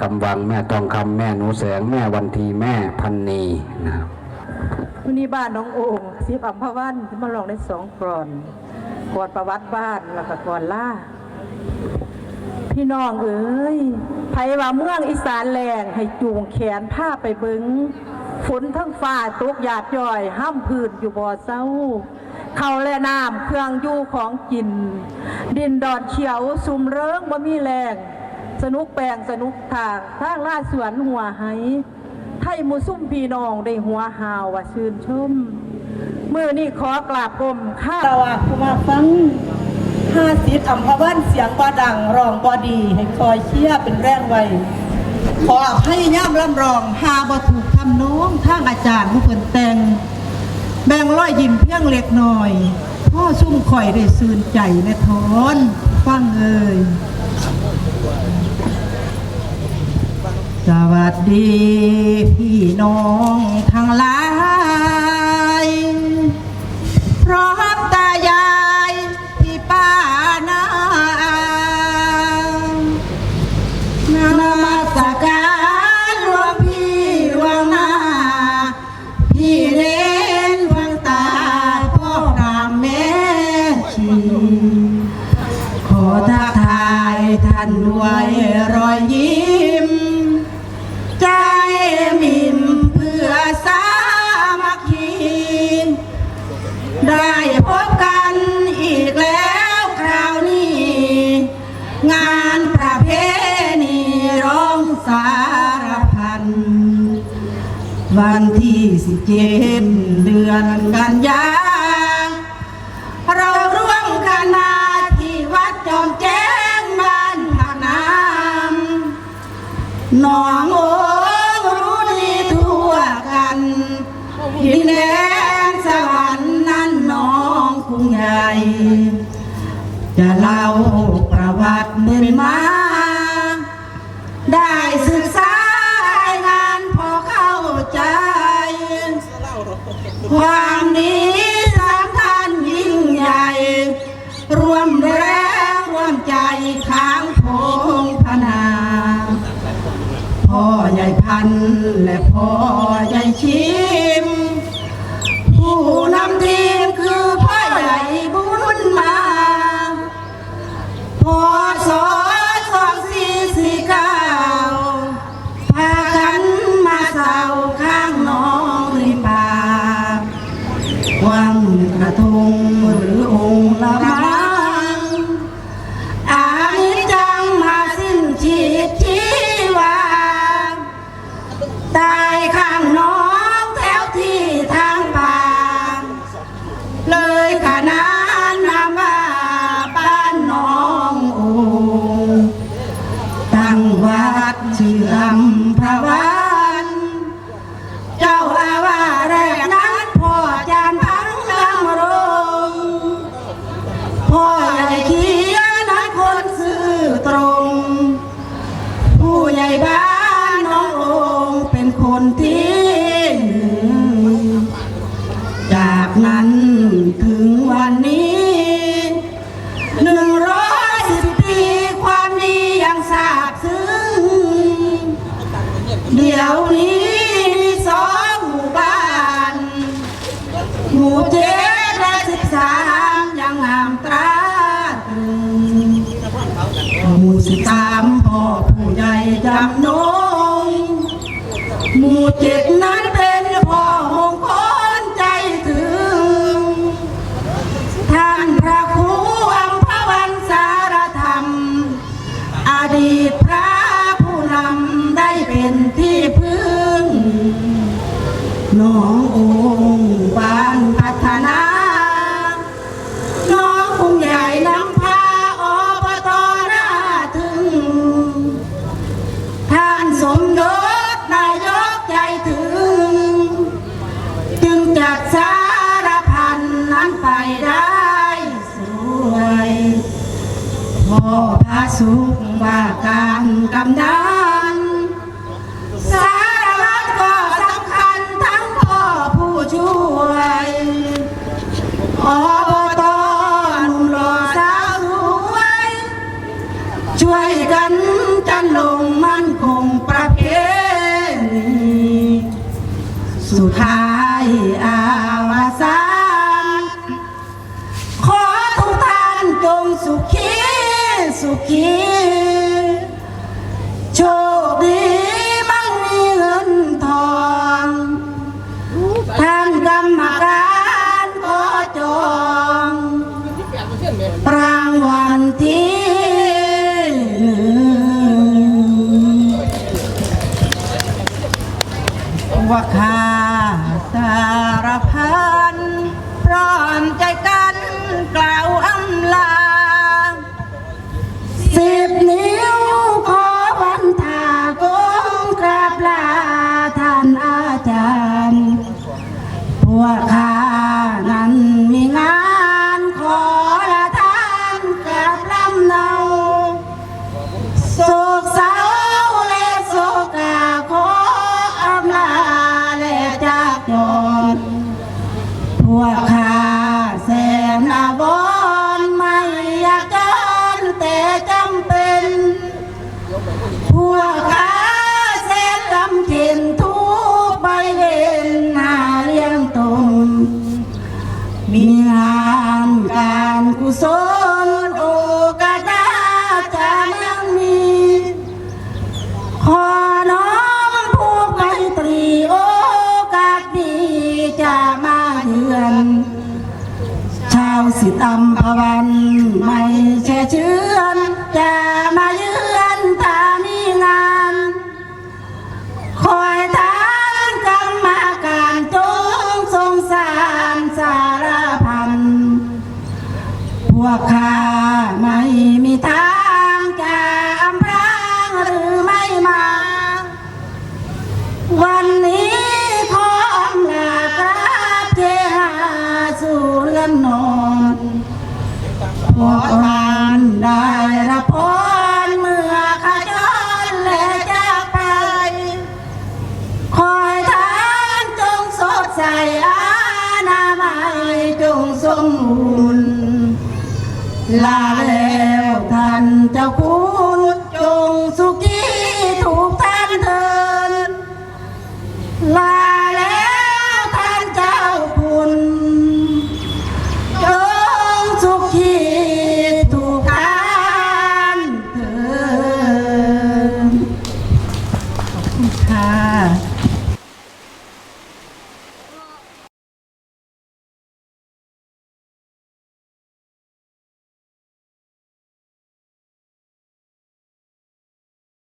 กำวังแม่ทองคำแม่หนูแสงแม่วันทีแม่พันนีนะครับวันนี้บ้านน้องโอ่งสิบอัมพวันมาลองได้สองกรอนก่อนประวัติบ้านแล้วก็ก่อนล่า พี่น้องเอ้ยไผว่าเมืองอีสานแรงให้จูงแขนผ้าไปเบิงฝนทั้งฟ้าตกหยาดย่อย ห้ามพื้นอยู่บ่อเศร้าเขาและน้ำเครื่องอยู่ของกิน ดินดอนเขียวซุมเริงบ่มีแรง สนุกแปลงสนุกทางทางลาดสวนหัวไหไทยมูซุ่มพี่น้องได้หัวหาวว่าชื่นชมมือนี่ขอกราบกรมข้าตาวาคุมาฟังห้าสิบอัมพวันเสียงบ่ดังร้องบ่ดี ให้คอยเชี่ยเป็นแรงไวขออภัยย่ำลำรองหาบ่ถูกทำน้องทางอาจารย์ผู้เพิ่นแต่งแบ่งร้อยยิ้มเพียงเล็กน้อย พ่อซุ่มข่อยได้ซื่นใจและทอน ฟังเอ่ย สวัสดีพี่น้องทั้งหลาย พร้อมตายายพี่ป้านานามาสการหลวงพี่หลวงนาพี่เลนหลวงตาพ่อตามแม่ชีขอทักทายท่านด้วยรอยยิ้ม วันที่สิบเจ็ดเดือนกันยาเราร่วมกันมาที่วัดจอมแจ้งบ้านผักน้ำหนองโอ้รู้ดีทั่วกันดินแดน ใจค้างพงพนาพ่อใหญ่พันและพ่อใหญ่ชิม ผู้นำทีมคือพ่อใหญ่บุญมาพ่อสอ เดี๋ยวนี้มีสองหมู่บ้านหมู่เจ็ดและสิบสามยังงามตราตรึงหมู่สิบสามพ่อผู้ใหญ่จำนงหมู่เจ็ดนั้นเป็นพ่อหงคนใจถึง ท่านพระครูอัมพวันสารธรรม อดีต เป็นที่พึ่งน้ององค์บานพัฒนา น้องคงใหญ่นำพาอบตหน้าถึง ท่านสมยศนายกใจถึง จึงจัดสารพันนั้นไปได้สวยพ่อพระสุขว่าการกำนัน กันจันลงมั่นคงประเพณีสุดท้ายอาวาสานขอทุกท่านจงสุขีสุขี ว่าข้าสารพัด สิตำพวันไม่แช่ชื่อ la